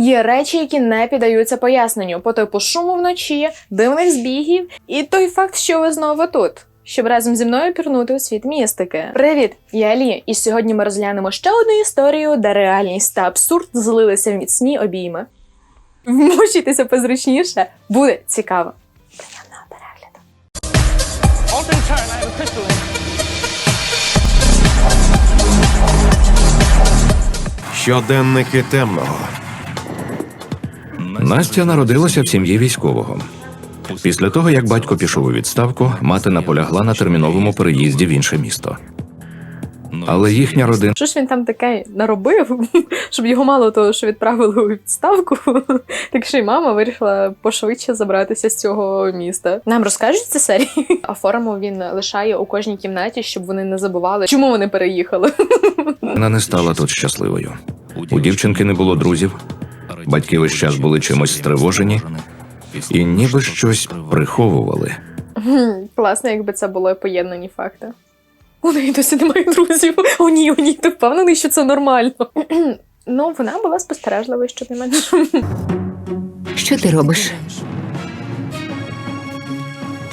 Є речі, які не піддаються поясненню по типу шуму вночі, дивних збігів, і той факт, що ви знову тут. Щоб разом зі мною пірнути у світ містики. Привіт, я Алія, і сьогодні ми розглянемо ще одну історію, де реальність та абсурд злилися в міцні обійми. Вмощуйтеся позручніше, буде цікаво. Приємного перегляду. Щоденники темного. Настя народилася в сім'ї військового. Після того, як батько пішов у відставку, мати наполягла на терміновому переїзді в інше місто. Але їхня родина Що ж він там таке наробив, щоб його мало того, що відправили у відставку, так ще й мама вирішила пошвидше забратися з цього міста. Нам розкажуть це серії? А форму він лишає у кожній кімнаті, щоб вони не забували, чому вони переїхали. Вона не стала тут щасливою. У дівчинки не було друзів, батьки весь час були чимось стривожені і ніби щось приховували. Класно, якби це було поєднані факти. У неї досі немає друзів. О, ні, о, ні, ти впевнений, що це нормально. ну, вона була спостережливою, що не менше. Що ти робиш?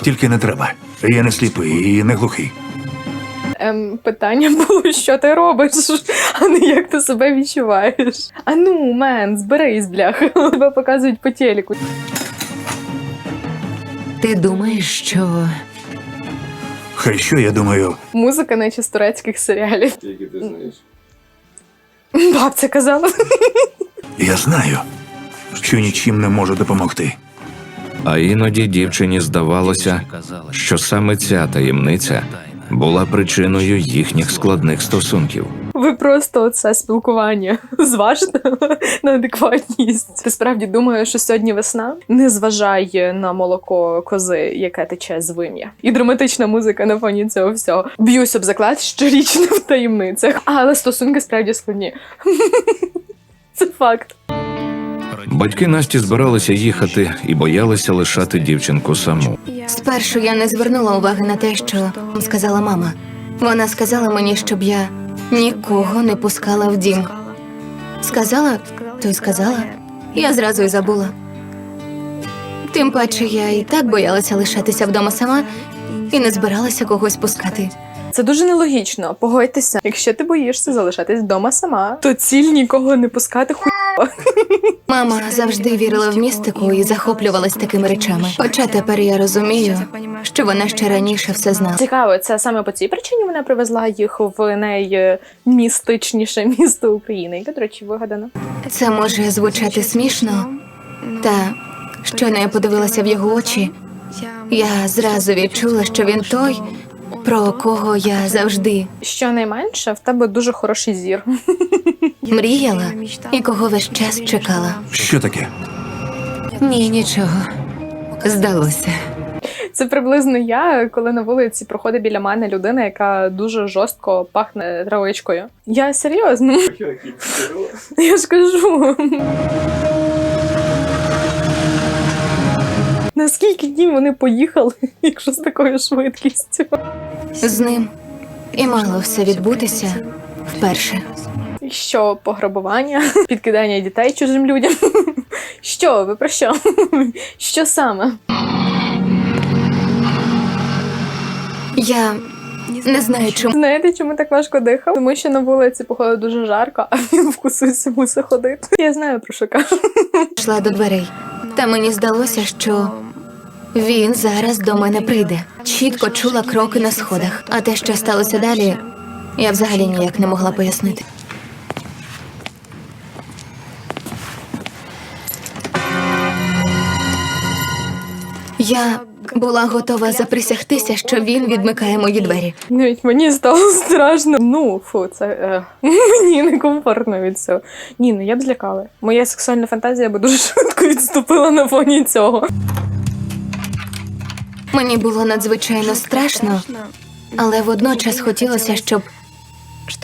Тільки не треба. Я не сліпий і не глухий. Ем, питання було, що ти робиш, а не як ти себе відчуваєш. А ну, мен, зберись, бляха. Тебе показують по телеку. Ти думаєш, що Хай що, я думаю, Музика наче з турецьких серіалів. Тільки ти знаєш. Бабця казала. я знаю, що нічим не можу допомогти. А іноді дівчині здавалося, що саме ця таємниця була причиною їхніх складних стосунків. Ви просто оце спілкування зважте на адекватність. Ти справді думаєш, що сьогодні весна? Не зважай на молоко кози, яке тече з вим'я. І драматична музика на фоні цього всього. Б'юсь об заклад щорічно в таємницях. Але стосунки справді складні. Це факт. Батьки Насті збиралися їхати і боялися лишати дівчинку саму. спершу я не звернула уваги на те, що сказала мама. Вона сказала мені, щоб я нікого не пускала в дім. Сказала, то й сказала. Я зразу й забула. Тим паче я і так боялася лишатися вдома сама і не збиралася когось пускати. Це дуже нелогічно. Погодьтеся, якщо ти боїшся залишатись вдома сама, то ціль нікого не пускати ху. Мама завжди вірила в містику і захоплювалась такими речами. Хоча тепер я розумію, що вона ще раніше все знала. Цікаво, це саме по цій причині вона привезла їх в наймістичніше місто України, яке, до речі, вигадано. Це може звучати смішно, та щойно я подивилася в його очі, я зразу відчула, що він той, про кого я завжди Щонайменше, в тебе дуже хороший зір. мріяла і кого весь час чекала. Що таке? Ні, нічого. Здалося. Це приблизно я, коли на вулиці проходить біля мене людина, яка дуже жорстко пахне травичкою. Я серйозно. Я ж кажу. Наскільки днів вони поїхали, якщо з такою швидкістю? З ним і мало все відбутися вперше. Що пограбування, підкидання дітей чужим людям? Що ви про що? Що саме? Я не знаю, чому Знаєте, чому так важко дихав? Тому що на вулиці, походу, дуже жарко, а він вкусився мусить ходити. Я знаю про що кажу. йшла до дверей. Та мені здалося, що він зараз до мене прийде. Чітко чула кроки на сходах. А те, що сталося далі, я взагалі ніяк не могла пояснити. Я була готова заприсягтися, що він відмикає мої двері. Навіть мені стало страшно. Ну, фу, це е, мені некомфортно від цього. Ні, ну я б злякала. Моя сексуальна фантазія би дуже швидко відступила на фоні цього. Мені було надзвичайно страшно, але водночас хотілося, щоб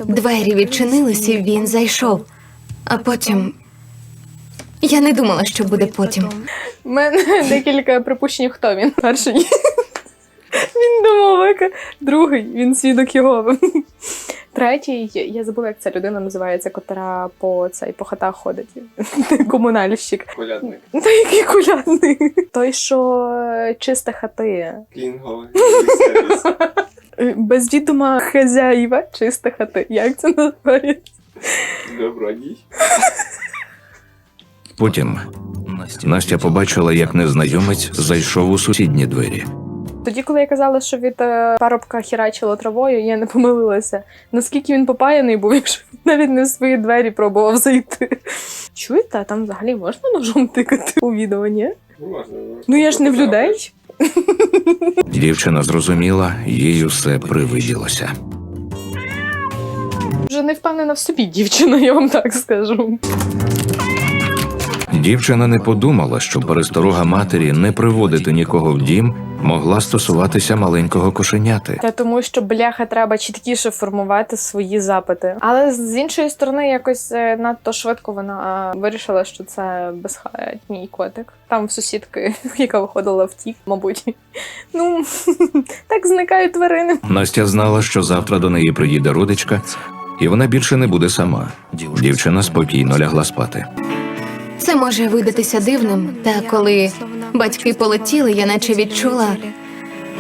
двері відчинились і він зайшов. А потім я не думала, що буде потім. У мене декілька припущень, хто він. Перший він домовик, другий він свідок Єгови. Третій, я забула, як ця людина називається, котра по цей по хатах ходить. Комунальщик. Колядник. Та який кулядник? Той, що е, чисте хати. Клінговий. Без відома хазяїва чисте хати. Як це називається? Добродій. Потім Настя побачила, як незнайомець зайшов у сусідні двері. Тоді, коли я казала, що від е, парубка хірачило травою, я не помилилася. Наскільки він попаяний був, якщо навіть не в свої двері пробував зайти. Чуєте, а там взагалі можна ножом тикати у відео, ні? Ну, можна. Ну я ж не в людей. Дівчина зрозуміла, їй усе привиділося. Вже не впевнена в собі дівчина, я вам так скажу. Дівчина не подумала, що пересторога матері не приводити нікого в дім могла стосуватися маленького кошеняти. Та тому, що бляха треба чіткіше формувати свої запити. Але з іншої сторони, якось е, надто швидко вона е, вирішила, що це безхатній котик. Там в сусідки, яка виходила в тік, мабуть. Ну так зникають тварини. Настя знала, що завтра до неї приїде родичка, і вона більше не буде сама. Дівчина спокійно лягла спати. Це може видатися дивним, та коли батьки полетіли, я наче відчула.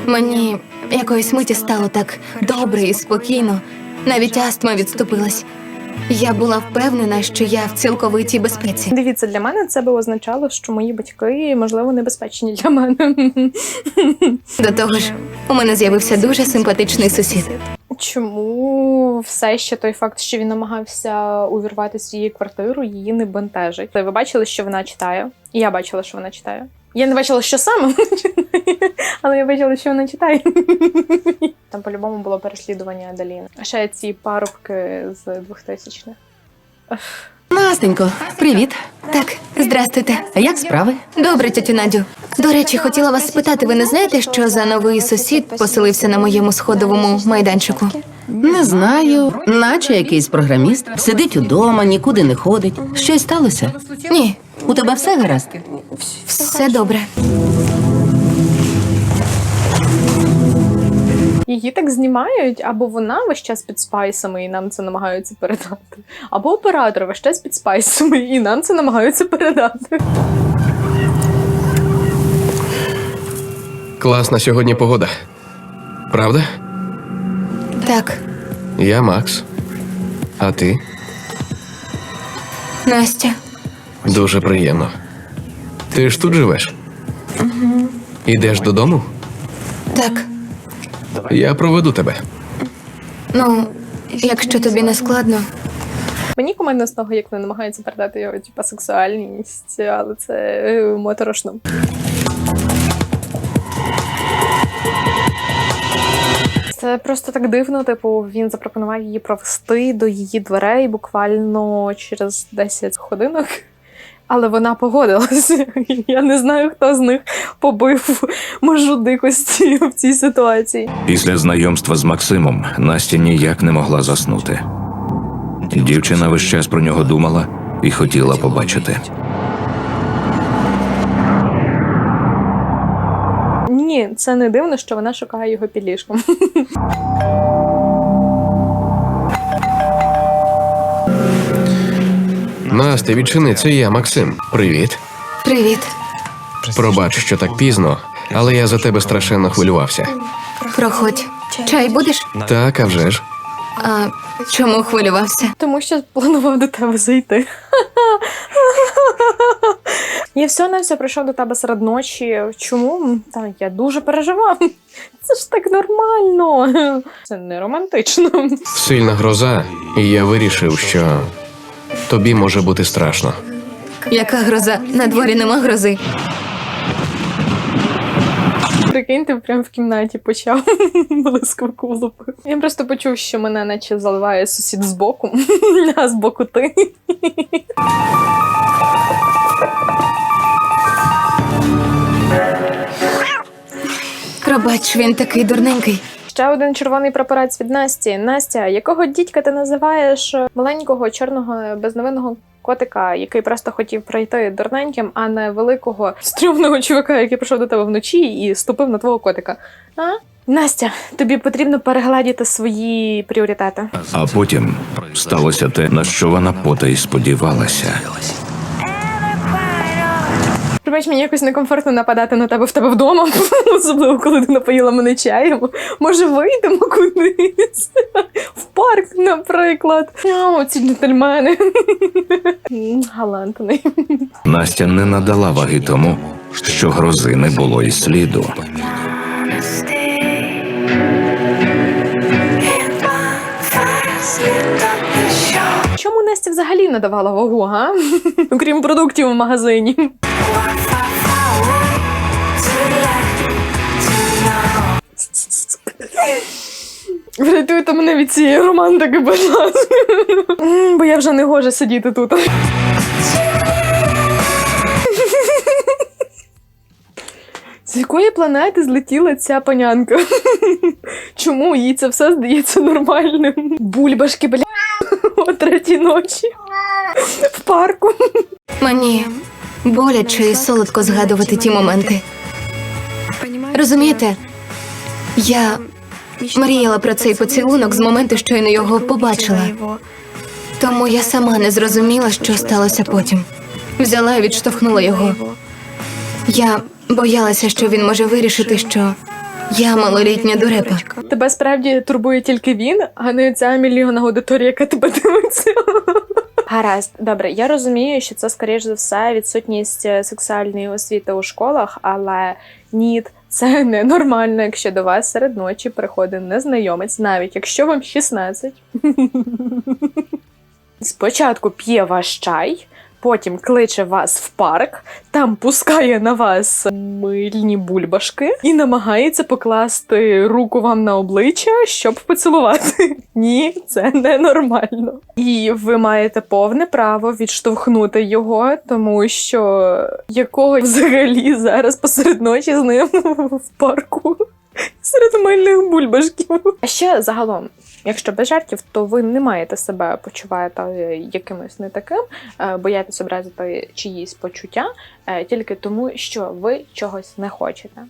Мені якоїсь миті стало так добре і спокійно. Навіть астма відступилась. Я була впевнена, що я в цілковитій безпеці. Дивіться, для мене це би означало, що мої батьки можливо небезпечні для мене. До того ж, у мене з'явився дуже симпатичний сусід. Чому все ще той факт, що він намагався увірватися в її квартиру, її не бентежить? Ви бачили, що вона читає? Я бачила, що вона читає. Я не бачила, що саме але я бачила, що вона читає. Там по-любому було переслідування Адаліни. А ще ці парубки з 2000-х. Настенько, привіт. Так, здрастуйте. А як справи? Добре, тетю Надю. До речі, хотіла вас спитати, ви не знаєте, що за новий сусід поселився на моєму сходовому майданчику? Не знаю, наче якийсь програміст. Сидить удома, нікуди не ходить. Щось сталося? Ні, У тебе все гаразд? все добре. Її так знімають, або вона весь час під спайсами і нам це намагаються передати, або оператор весь час під спайсами і нам це намагаються передати. Класна сьогодні погода. Правда? Так, Я Макс. А ти? Настя. Дуже приємно. Ти ж тут живеш? Ідеш додому? Так, Я проведу тебе. ну, якщо тобі не складно. Мені комедно з того, як вони намагаються передати його типа сексуальність, але це е, моторошно. Це просто так дивно. Типу, він запропонував її провести до її дверей буквально через 10 годинок. Але вона погодилася. Я не знаю, хто з них побив межу дикості в цій ситуації. Після знайомства з Максимом Настя ніяк не могла заснути. Дівчина весь час про нього думала і хотіла побачити. Ні, це не дивно, що вона шукає його під ліжком. Настя, відчини, це я, Максим. Привіт. Привіт. Пробач, що так пізно, але я за тебе страшенно хвилювався. Проходь. Чай будеш? Так, а вже ж. А чому хвилювався? Тому що планував до тебе зайти. Я все на все прийшов до тебе серед ночі. Чому? Та я дуже переживав. Це ж так нормально. Це не романтично. Сильна гроза, і я вирішив, що тобі може бути страшно. Яка гроза? На дворі нема грози. Прикинь, ти прям в кімнаті почав блискавку влупив. Я просто почув, що мене наче заливає сусід збоку, а збоку ти. Пробач, він такий дурненький. Ще один червоний прапорець від Насті. Настя, якого дідька ти називаєш маленького чорного безновинного котика, який просто хотів пройти дурненьким, а не великого стрьомного чувака, який прийшов до тебе вночі і ступив на твого котика. А? Настя, тобі потрібно перегладіти свої пріоритети. А потім сталося те, на що вона потай сподівалася. Пробач, мені якось некомфортно нападати на тебе в тебе вдома, особливо коли ти напоїла мене чаєм. Може, вийдемо кудись? В парк, наприклад. О, ці джентльмени. Галантний. Настя не надала ваги тому, що грози не було і сліду. Чому Настя взагалі не давала вагу, га? Окрім продуктів у магазині. Врятуйте мене від цієї романтики, будь ласка. Бо я вже не гоже сидіти тут. З якої планети злетіла ця панянка? Чому їй це все здається нормальним? Бульбашки, бля, о третій ночі. В парку. Мені боляче і солодко згадувати ті моменти. Розумієте, я мріяла про цей поцілунок з моменту, щойно його побачила. Тому я сама не зрозуміла, що сталося потім. Взяла і відштовхнула його. Я боялася, що він може вирішити, що я малолітня дурепа. Тебе справді турбує тільки він, а не ця мільйонна аудиторія, яка тебе дивиться. Гаразд, добре, я розумію, що це скоріш за все відсутність е, сексуальної освіти у школах, але ні, це ненормально, якщо до вас серед ночі приходить незнайомець, навіть якщо вам 16. Спочатку п'є ваш чай, потім кличе вас в парк, там пускає на вас мильні бульбашки і намагається покласти руку вам на обличчя, щоб поцілувати. Ні, це ненормально. І ви маєте повне право відштовхнути його, тому що якого взагалі зараз посеред ночі з ним в парку. Серед мильних бульбашків. А ще загалом, якщо без жартів, то ви не маєте себе почувати е, якимось не таким, е, боятись образити чиїсь почуття, е, тільки тому, що ви чогось не хочете,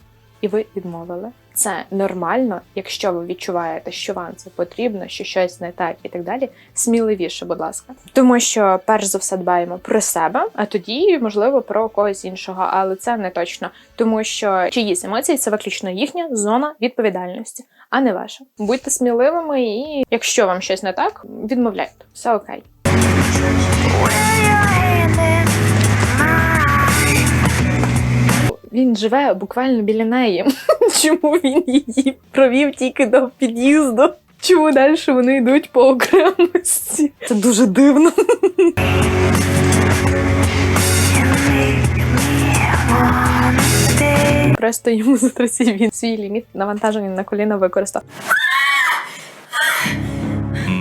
і ви відмовили. Це нормально, якщо ви відчуваєте, що вам це потрібно, що щось не так і так далі. Сміливіше, будь ласка, тому що перш за все дбаємо про себе, а тоді можливо про когось іншого, але це не точно, тому що чиїсь емоції це виключно їхня зона відповідальності, а не ваша. Будьте сміливими, і якщо вам щось не так, відмовляйте. Все окей. Він живе буквально біля неї. Чому він її провів тільки до під'їзду? Чому далі вони йдуть по окремості? Це дуже дивно. Просто йому затрусив він свій ліміт навантаження на коліно використав.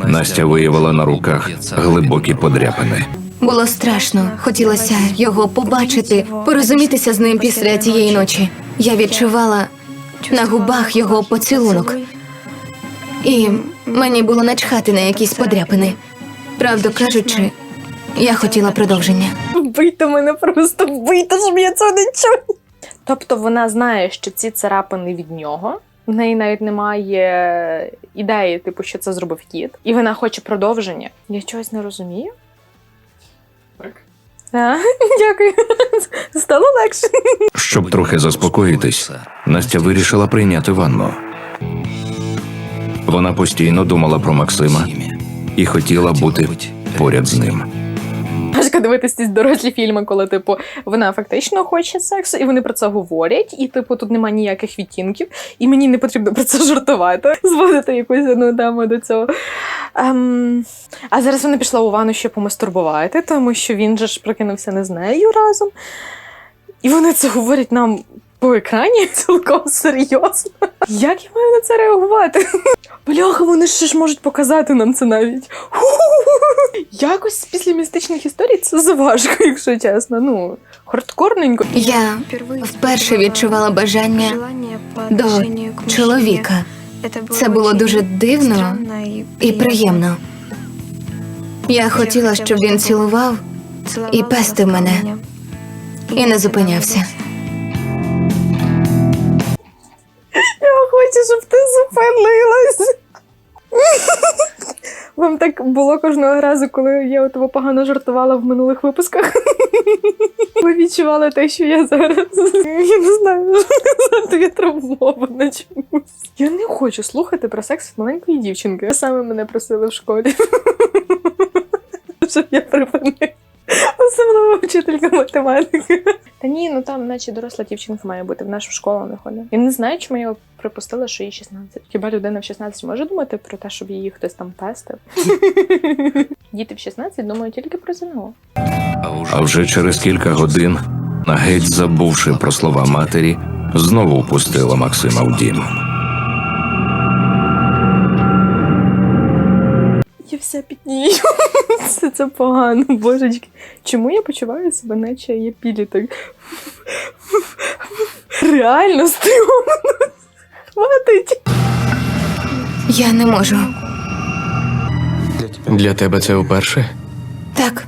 Настя виявила на руках глибокі подряпини. Було страшно. Хотілося його побачити, порозумітися з ним після тієї ночі. Я відчувала на губах його поцілунок. І мені було начхати на якісь подряпини. Правду кажучи, я хотіла продовження. Вбийте мене просто вбийте, щоб я цього не чула. Тобто вона знає, що ці царапини від нього. В неї навіть немає ідеї, типу, що це зробив кіт, і вона хоче продовження. Я чогось не розумію. Дякую. Стало легше. Щоб трохи заспокоїтись, Настя вирішила прийняти ванну. Вона постійно думала про Максима і хотіла бути поряд з ним. Дивитися ці дорослі фільми, коли, типу, вона фактично хоче сексу, і вони про це говорять, і, типу, тут немає ніяких відтінків, і мені не потрібно про це жартувати, зводити якусь одну тему до цього. Ем, а зараз вона пішла у ванну ще помастурбувати, тому що він же ж прокинувся не з нею разом. І вони це говорять нам по екрані цілком серйозно. Як я маю на це реагувати? Бляха, вони ще ж можуть показати нам це навіть. Якось після містичних історій це заважко, якщо чесно. Ну, хардкорненько. Я вперше відчувала бажання до чоловіка. Це було дуже дивно і приємно. Я хотіла, щоб він цілував і пестив мене, і не зупинявся. Зупинилась. Вам так було кожного разу, коли я от того погано жартувала в минулих випусках. Ви відчували те, що я зараз. Я не знаю, я травмована чомусь. Я не хочу слухати про секс маленької дівчинки. Саме мене просили в школі. Щоб я припинив. Особливо вчителька математики. Та ні, ну там, наче доросла дівчинка має бути, в нашу школу не ходить. І не знаю, чому я припустила, що їй 16. Хіба людина в 16 може думати про те, щоб її хтось там пестив? Діти в 16 думають тільки про ЗНО. А вже через кілька годин, геть забувши про слова матері, знову впустила Максима в дім. Я вся пітнію. Це, це погано, божечки. Чому я почуваю себе, наче я підліток? Реально стрьомно. Хватить. Я не можу. Для тебе це вперше? Так.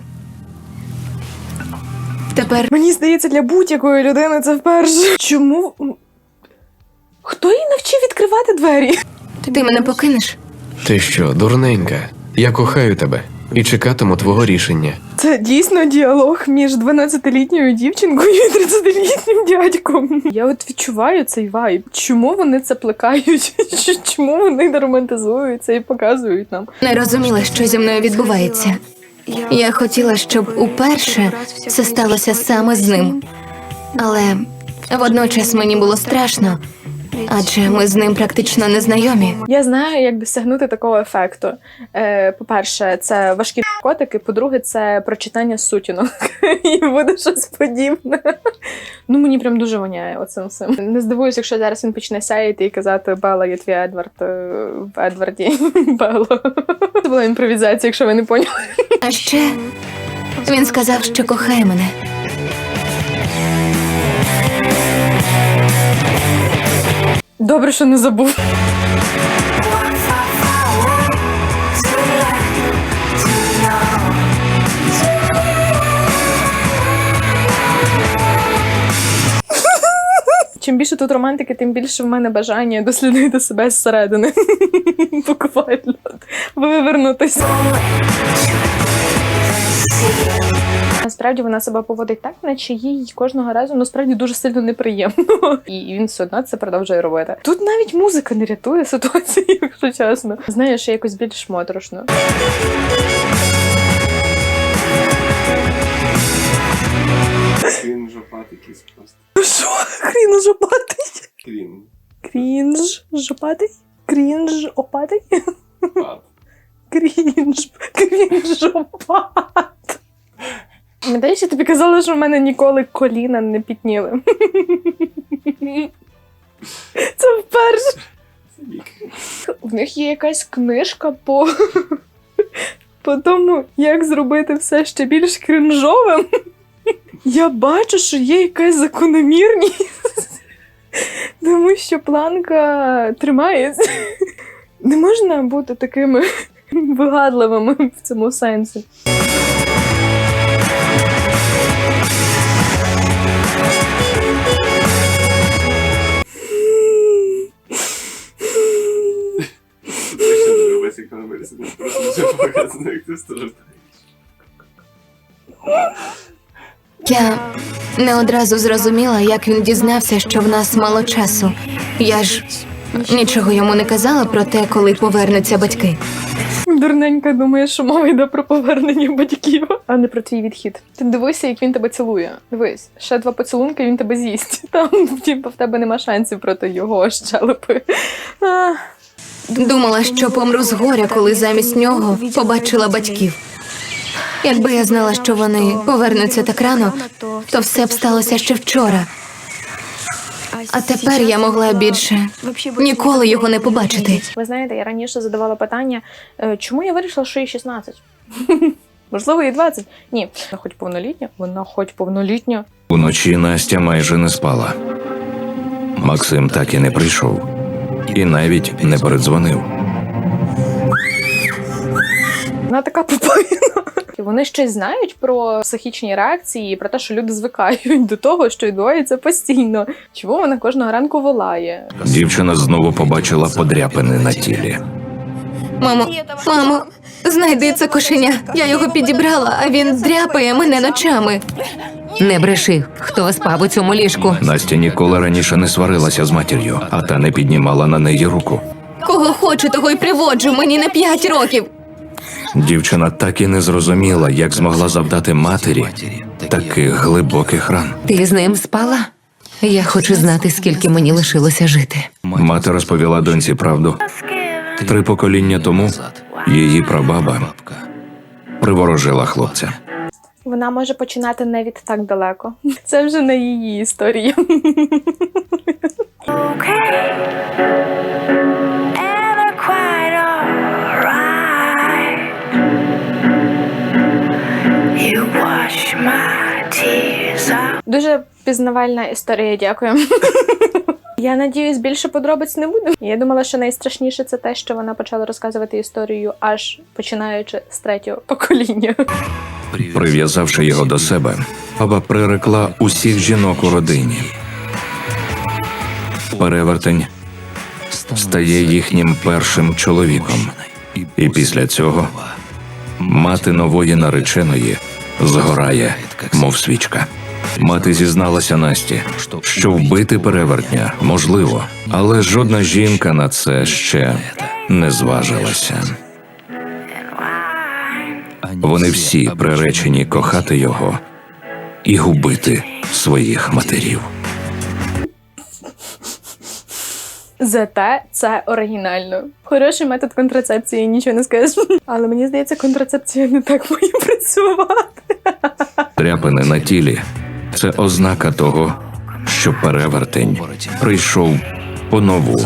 Тепер Мені здається, для будь-якої людини це вперше. Чому? Хто її навчив відкривати двері? ти мене покинеш. Ти що, дурненька? Я кохаю тебе і чекатиму твого рішення. Це дійсно діалог між 12-літньою дівчинкою і 30-літнім дядьком. Я от відчуваю цей вайб. Чому вони це плекають? Чому вони не романтизуються і показують нам? Не розуміла, що зі мною відбувається. Я хотіла, щоб уперше це сталося саме з ним. Але водночас мені було страшно, адже ми з ним практично незнайомі. Я знаю, як досягнути такого ефекту. Е, по-перше, це важкі котики. По-друге, це прочитання сутінок. І буде щось подібне. Ну мені прям дуже воняє оцим всім. Не здивуюсь, якщо зараз він почне сяяти і казати Бела, я твій Едвард е, в Едварді. Белла. Це була імпровізація, якщо ви не поняли. А ще він сказав, що кохає мене. Добре, що не забув. Чим більше тут романтики, тим більше в мене бажання дослідити себе зсередини. Буквально вивернутися. Насправді вона себе поводить так, наче їй кожного разу насправді дуже сильно неприємно. І він все одно це продовжує робити. Тут навіть музика не рятує ситуацію, якщо чесно. Знаєш, якось більш моторошно. Він жопат якийсь просто. Що? Хрін жопатий? Крін. Крінж жопатий? Крінж опатий? Крінж. Крінж опат. Пам'ятаєш, я тобі казала, що в мене ніколи коліна не пітніли. Це вперше. В них є якась книжка по. по тому, як зробити все ще більш кринжовим. Я бачу, що є якась закономірність. Тому що планка тримається. Не можна бути такими вигадливими в цьому сенсі. Не як вона. Просто вже показано, як ти страждаєш. Я не одразу зрозуміла, як він дізнався, що в нас мало часу. Я ж нічого йому не казала про те, коли повернуться батьки. Дурненька думає, що мова йде про повернення батьків, а не про твій відхід. Ти дивися, як він тебе цілує. Дивись, ще два поцілунки, і він тебе з'їсть. Там типу, в тебе нема шансів проти його щелепи. Думала, що помру з горя, коли замість нього побачила батьків. Якби я знала, що вони повернуться так рано, то все б сталося ще вчора. А тепер я могла більше ніколи його не побачити. Ви знаєте, я раніше задавала питання, е, чому я вирішила, що їй 16? Можливо, їй 20. Ні, вона хоч повнолітня, вона хоч повнолітня. Уночі Настя майже не спала. Максим так і не прийшов, і навіть не передзвонив. Вона така попаяна. Вони щось знають про психічні реакції, і про те, що люди звикають до того, що відбувається постійно. Чому вона кожного ранку волає? Дівчина знову побачила подряпини на тілі. Мамо, мамо, знайди це кошеня. Я його підібрала, а він дряпає мене ночами. Не бреши, хто спав у цьому ліжку. Настя ніколи раніше не сварилася з матір'ю, а та не піднімала на неї руку. Кого хочу, того й приводжу. Мені не п'ять років. Дівчина так і не зрозуміла, як змогла завдати матері таких глибоких ран. Ти з ним спала? Я хочу знати, скільки мені лишилося жити. Мати розповіла доньці правду. Три покоління тому її прабаба приворожила хлопця. Вона може починати не від так далеко. Це вже не її історія. Дуже пізнавальна історія, дякую. Я надіюсь, більше подробиць не буде. Я думала, що найстрашніше це те, що вона почала розказувати історію аж починаючи з третього покоління. Прив'язавши його до себе, баба прирекла усіх жінок у родині. Перевертень стає їхнім першим чоловіком. І після цього мати нової нареченої згорає, мов свічка. Мати зізналася Насті, що вбити перевертня можливо, але жодна жінка на це ще не зважилася. Вони всі приречені кохати його і губити своїх матерів. Зате це оригінально. Хороший метод контрацепції, нічого не скажеш. Але мені здається, контрацепція не так має працювати. Тряпини на тілі це ознака того, що перевертень прийшов по нову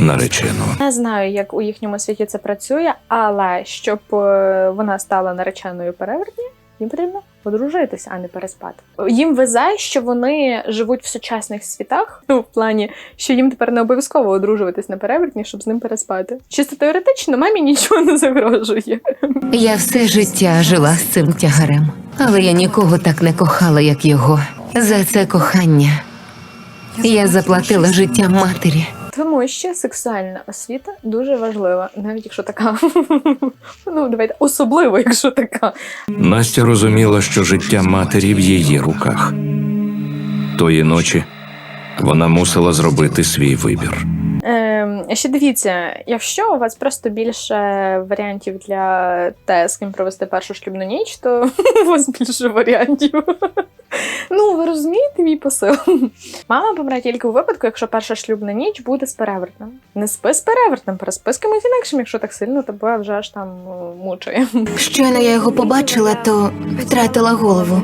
наречену. Не знаю, як у їхньому світі це працює, але щоб е, вона стала нареченою перевертні, їм потрібно одружитися, а не переспати. Їм везе, що вони живуть в сучасних світах, ну в плані, що їм тепер не обов'язково одружуватись на перевертні, щоб з ним переспати. Чисто теоретично, мамі нічого не загрожує. Я все життя жила з цим тягарем, але я нікого так не кохала, як його. За це кохання я заплатила життям матері. Тому ще сексуальна освіта дуже важлива, навіть якщо така. ну давайте особливо, якщо така. Настя розуміла, що життя матері в її руках. Тої ночі вона мусила зробити свій вибір. Ем, ще дивіться, якщо у вас просто більше варіантів для те, з ким провести першу шлюбну ніч, то у вас більше варіантів. ну, ви розумієте мій посил? Мама помре тільки у випадку, якщо перша шлюбна ніч буде з перевертнем. Не спи з перевертнем, переспи з кимось інакшим, якщо так сильно тебе вже аж там ну, мучає. Щойно я його побачила, то втратила голову.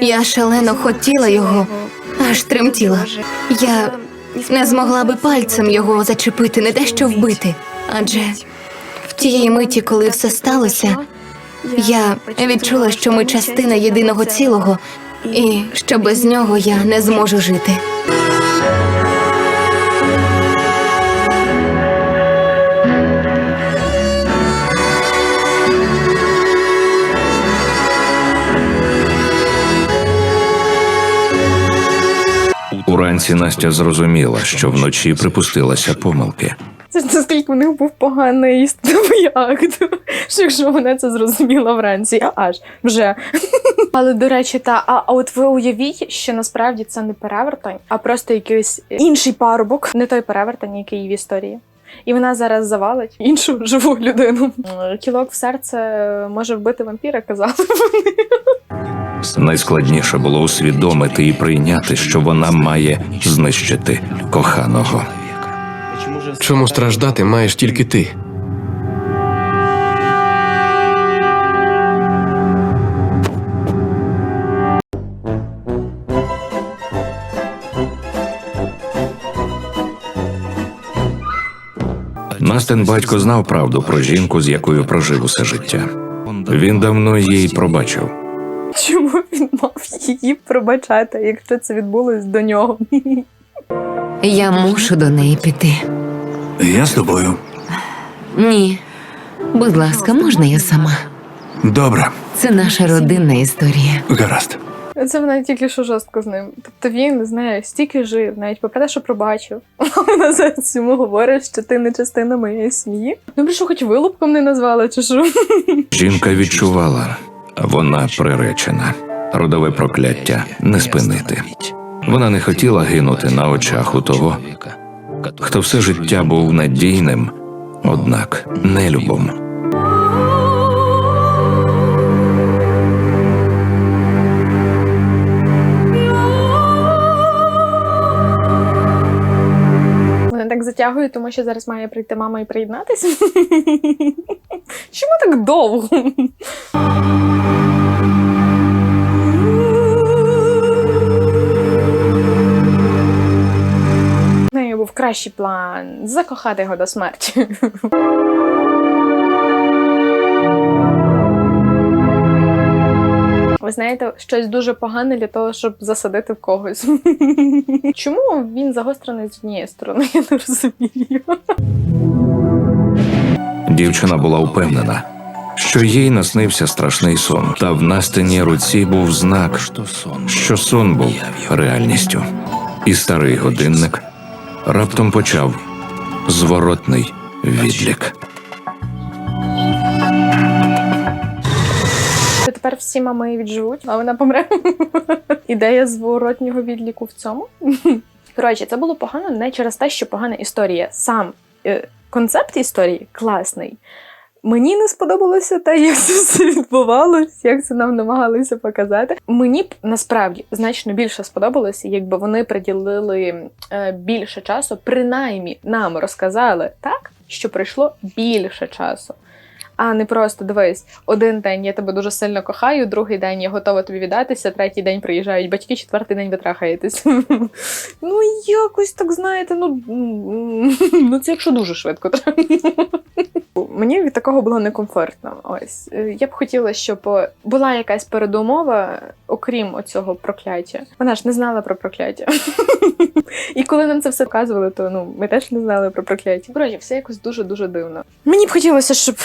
Я шалено хотіла його, аж тремтіла. Я не змогла би пальцем його зачепити, не те що вбити. Адже в тієї миті, коли все сталося, я відчула, що ми частина єдиного цілого, і що без нього я не зможу жити. Уранці Настя зрозуміла, що вночі припустилася помилки. Це ж наскільки в них був поганий істовий акт. Що якщо вона це зрозуміла вранці, аж вже. Але до речі, та а, а от ви уявіть, що насправді це не перевертень, а просто якийсь інший парубок, не той перевертень, який в історії. І вона зараз завалить іншу живу людину. М, Кілок в серце може вбити вампіра, казали вони. Найскладніше було усвідомити і прийняти, що вона має знищити коханого. Чому страждати маєш тільки ти? Настин батько знав правду про жінку, з якою прожив усе життя. Він давно їй пробачив. Чому він мав її пробачати, якщо це відбулось до нього? Я мушу до неї піти. Я з тобою. Ні. Будь ласка, можна я сама? Добре, Це наша родинна історія. гаразд. Це вона тільки що жорстко з ним. Тобто він, не знаю, стільки жив, навіть попри те, що пробачив. Вона зараз йому говорить, що ти не частина моєї сім'ї. Ну, що хоч вилупком не назвала, чи що? Жінка відчувала, вона приречена. Родове прокляття не спинити. Вона не хотіла гинути на очах у того, хто все життя був надійним, однак нелюбом. Затягують, тому що зараз має прийти мама і приєднатися. Чому так довго? В неї був кращий план закохати його до смерті. Ви знаєте, щось дуже погане для того, щоб засадити в когось. Чому він загострений з однієї сторони? Я не розумію. Дівчина була впевнена, що їй наснився страшний сон, та в настиній руці був знак, що сон був реальністю. І старий годинник раптом почав зворотний відлік. Всі мами відживуть, а вона помре. Ідея зворотнього відліку в цьому. Коротше, це було погано не через те, що погана історія. Сам е, концепт історії класний. Мені не сподобалося те, як це все відбувалось, як це нам намагалися показати. Мені б насправді значно більше сподобалося, якби вони приділили е, більше часу, принаймні нам розказали так, що пройшло більше часу. А не просто дивись, один день я тебе дуже сильно кохаю, другий день я готова тобі віддатися, третій день приїжджають батьки, четвертий день ви трахаєтесь. Ну, якось так знаєте, ну, ну це якщо дуже швидко. Мені від такого було некомфортно. Ось я б хотіла, щоб була якась передумова, окрім оцього прокляття. Вона ж не знала про прокляття. І коли нам це все показували, то ну ми теж не знали про прокляття. Коротше, все якось дуже дуже дивно. Мені б хотілося, щоб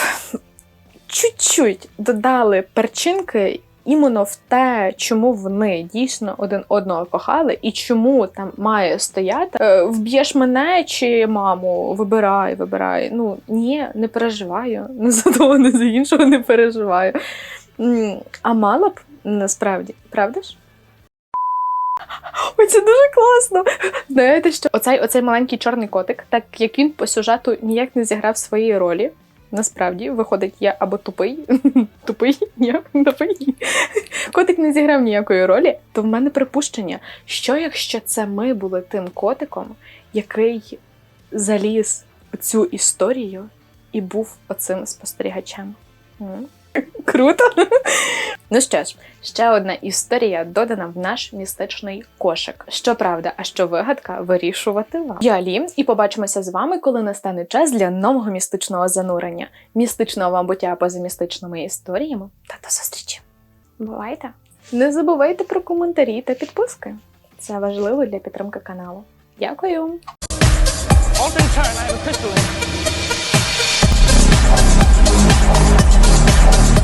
чуть-чуть додали перчинки. Іменно в те, чому вони дійсно один одного кохали, і чому там має стояти е, вб'єш мене чи маму, вибирай, вибирай. Ну ні, не переживаю. Не за того, не за іншого не переживаю. А мало б насправді, правда ж? Ой, це дуже класно. Знаєте, що оцей, оцей маленький чорний котик, так як він по сюжету ніяк не зіграв своєї ролі. Насправді, виходить, я або тупий, тупий, ні, тупий. Котик не зіграв ніякої ролі, то в мене припущення, що якщо це ми були тим котиком, який заліз у цю історію і був оцим спостерігачем. Круто! Ну що ж, ще одна історія додана в наш містичний кошик. Щоправда, а що вигадка вирішувати вам. Я Лі, і побачимося з вами, коли настане час для нового містичного занурення, містичного вам буття поза містичними історіями. Та до зустрічі! Бувайте! Не забувайте про коментарі та підписки. Це важливо для підтримки каналу. Дякую! House.